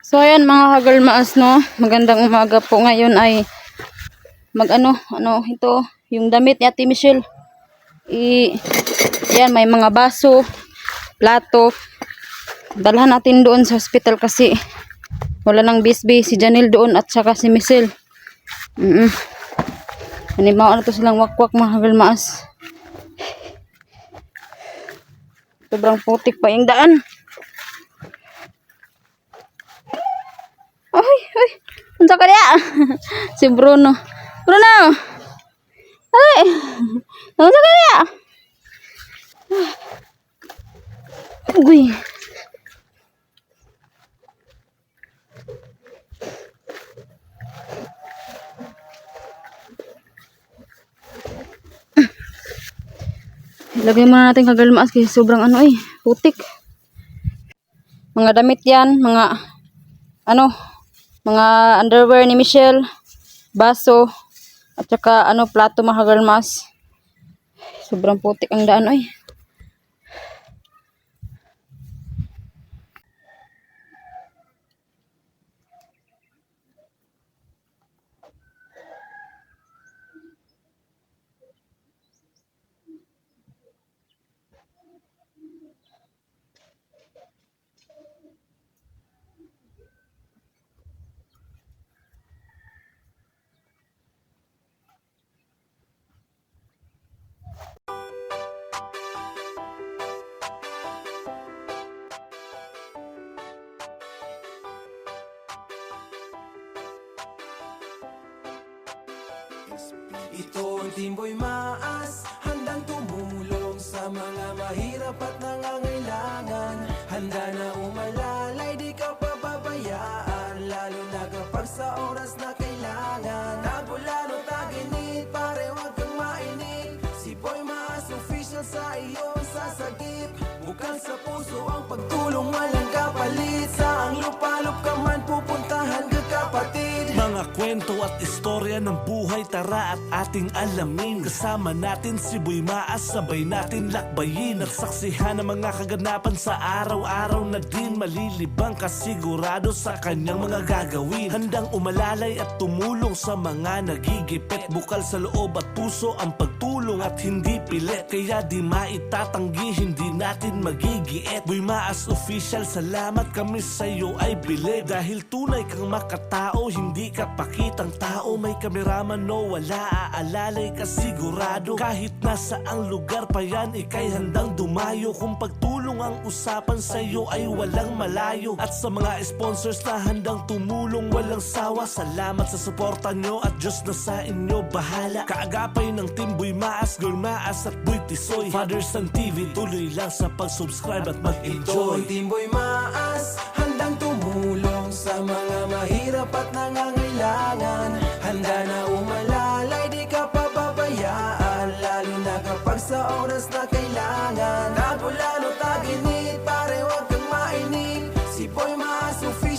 So ayan mga kagalmaas no, magandang umaga po ngayon ay mag ano, ito, yung damit ni Ate Michelle. I, yan, may mga baso, plato. Dalhan natin doon sa hospital kasi wala nang bisbi si Janil doon at saka si Michelle. Mm -mm. Animao na to silang wakwak mga kagalmaas. Sobrang putik pa yung daan. Ay, ay. Unsa ka diya? si Bruno. Bruno. Ay. Unsa ka diya? Uy. Ilagay muna natin kagalmaas kasi sobrang ano eh, putik. Mga damit yan, mga ano, mga underwear ni Michelle, baso, at saka ano, plato mga kagalmaas. Sobrang putik ang daan ay. Ito ang Timboy Maas Handang tumulong sa mga mahirap at nangangailangan. Handa na umalalay, di ka pababayaan Lalo na kapag sa oras na kailangan. Tagulano, taginit, pare wag kang mainit. Si Boy Maas, official sa iyong sasagip. Bukal sa puso ang pagtulong, walang kapalit. Sa ang lupalop ka man, pupuntahan ka kwento at istorya ng buhay tara at ating alamin. Kasama natin si Boy Maas, sabay natin lakbayin. Nagsaksihan ng mga kaganapan sa araw-araw na din Malilibang kasigurado sa kanyang mga gagawin. Handang umalalay at tumulong sa mga nagigipit. Bukal sa loob at puso ang pagtulong at hindi pilit. Kaya di maitatanggi, hindi natin magigiit. Boy Maas official, salamat kami sa'yo ay bilib. Dahil tunay kang makatao, hindi ka pakitang tao May kameraman no wala, aalalay ka sigurado. Kahit nasa ang lugar pa yan, ikay handang dumayo. Kung pagtulong ang usapan sa'yo ay walang malayo. At sa mga sponsors na handang tumulong walang sawa. Salamat sa suporta nyo at Diyos na sa inyo bahala. Kaagapay ng Team Boy Maas, Girl Maas at Boy Tisoy. Fathers and TV, tuloy lang sa pag-subscribe at mag-enjoy. Ang Timboy Maas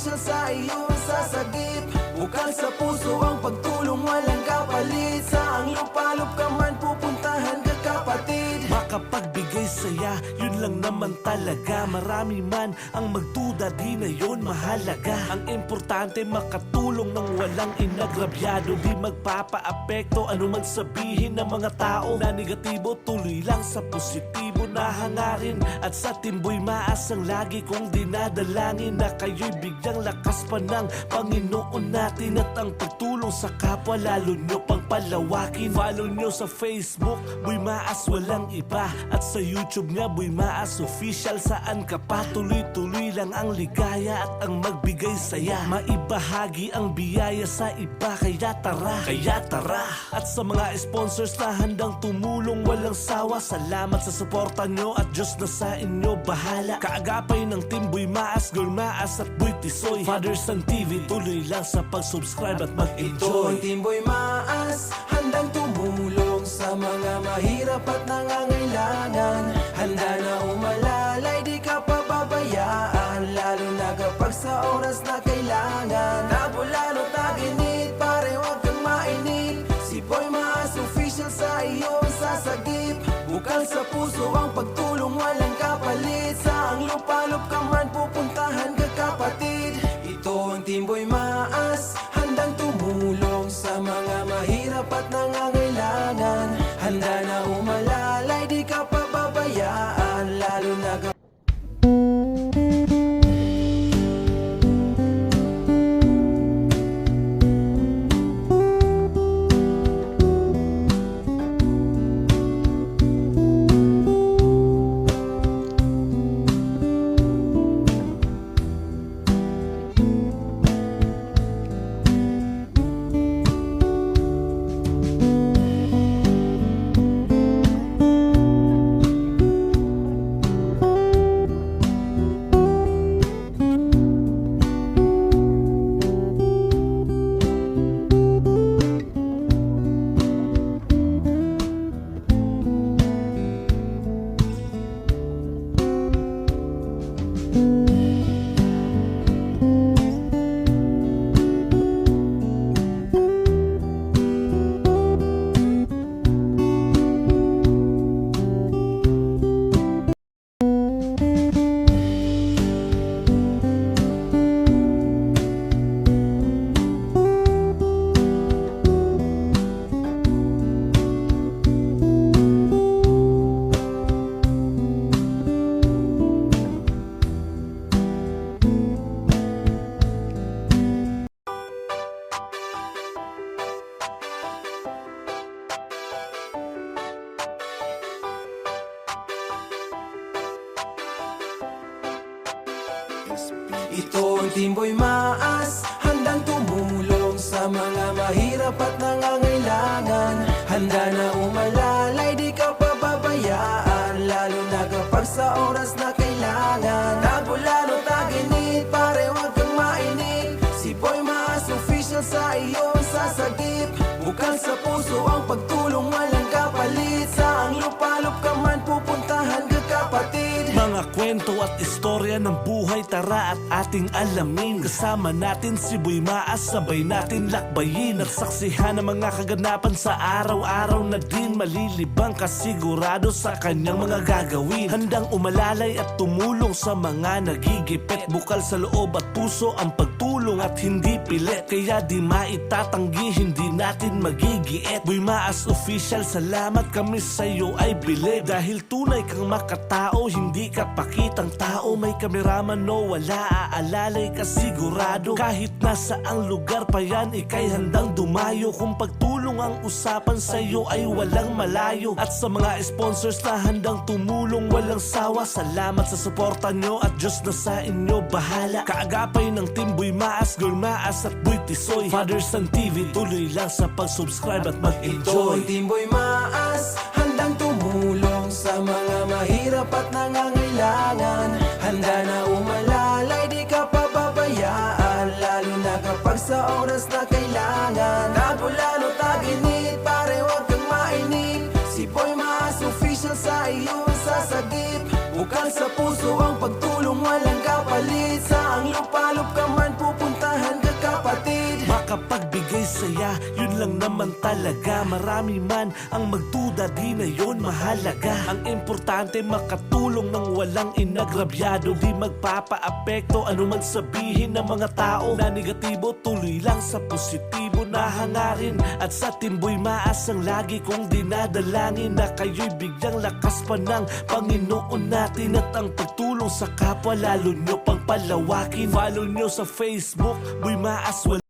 Official sa iyong sasagip. Bukal sa puso ang pagtulong, walang kapalit. Sa ang lupalop ka man, pupuntahan ka kapatid. Makapagbigay saya, yun lang naman talaga. Marami man ang magduda, di na yun mahalaga. Ang importante makatulong ng walang inagrabyado. Di magpapaapekto, ano man sabihin ng mga tao. Na negatibo, tuloy lang sa positibo. Na hangarin At sa timboy maas ang lagi kong dinadalangin. Na kayo'y bigyang lakas pa ng Panginoon natin. At ang pagtulong sa kapwa, lalo nyo pang palawakin. Follow nyo sa Facebook, Boy Maas walang iba. At sa YouTube nga, Boy Maas Official. Saan ka pa, tuloy-tuloy lang ang ligaya At ang magbigay saya. Maibahagi ang biyaya sa iba. Kaya tara, kaya tara. At sa mga sponsors na handang tumulong Walang sawa, salamat sa suporta nyo At Diyos na sa inyo. Bahala. Kaagapay ng Team Boy Maas, Girl Maas at Boy Tisoy. Fathers and TV, tuloy lang sa pag-subscribe at Ito mag-enjoy. Ang Timboy Maas pagtulong, walang kapalit. Sa ang lupalop ka Ito ang Timboy Maas. Handang tumulong sa mga mahirap at nangangailangan kwento at istorya ng buhay Tara at ating alamin. Kasama natin si Boy Maas Sabay natin lakbayin. Nagsaksihan ng mga kaganapan sa araw-araw na din Malilibang kasigurado sa kanyang mga gagawin. Handang umalalay at tumulong sa mga nagigipit. Bukal sa loob at puso ang pagtulong at hindi pilit. Kaya di maitatanggi, hindi natin magigiit. Boy Maas official, salamat kami sa'yo ay bilib Dahil tunay kang makatao, hindi ka pakitang tao. May kameraman no wala, aalalay ka sigurado. Kahit nasa ang lugar pa yan, ikay handang dumayo. Kung pagtulong ang usapan sa'yo ay walang malayo. At sa mga sponsors na handang tumulong walang sawa. Salamat sa suporta nyo at Diyos na sa inyo bahala. Kaagapay ng Team Boy Girl Maas at Boy Tisoy. Father Son TV, tuloy lang sa pag-subscribe at Ito mag-enjoy. Ang Timboy Maas Handang tumulong sa mga mahirap at nangangailangan. Handa na umalalay, di ka pababayaan Lalo na kapag sa oras na kailangan. Tagulano, taginit, pare wag kang mainip Si Boy Maas official sa iyong sasagip Bukal sa puso ang pagtulong, walang kapalit. Saang lupalop ka ka kapatid Makapagbigay saya, yun lang naman talaga. Marami man ang magduda, di na yun mahalaga. Ang importante makatulong ng walang inagrabyado. Di magpapaapekto. Ano man sabihin ng mga tao Na negatibo, tuloy lang sa positibo. Na hangarin At sa timboy maas ang lagi kong dinadalangin Na kayo'y bigyang lakas pa ng Panginoon natin At ang pagtulong sa kapwa. Lalo nyo pang palawakin. Follow nyo sa Facebook, Boy Maas, wala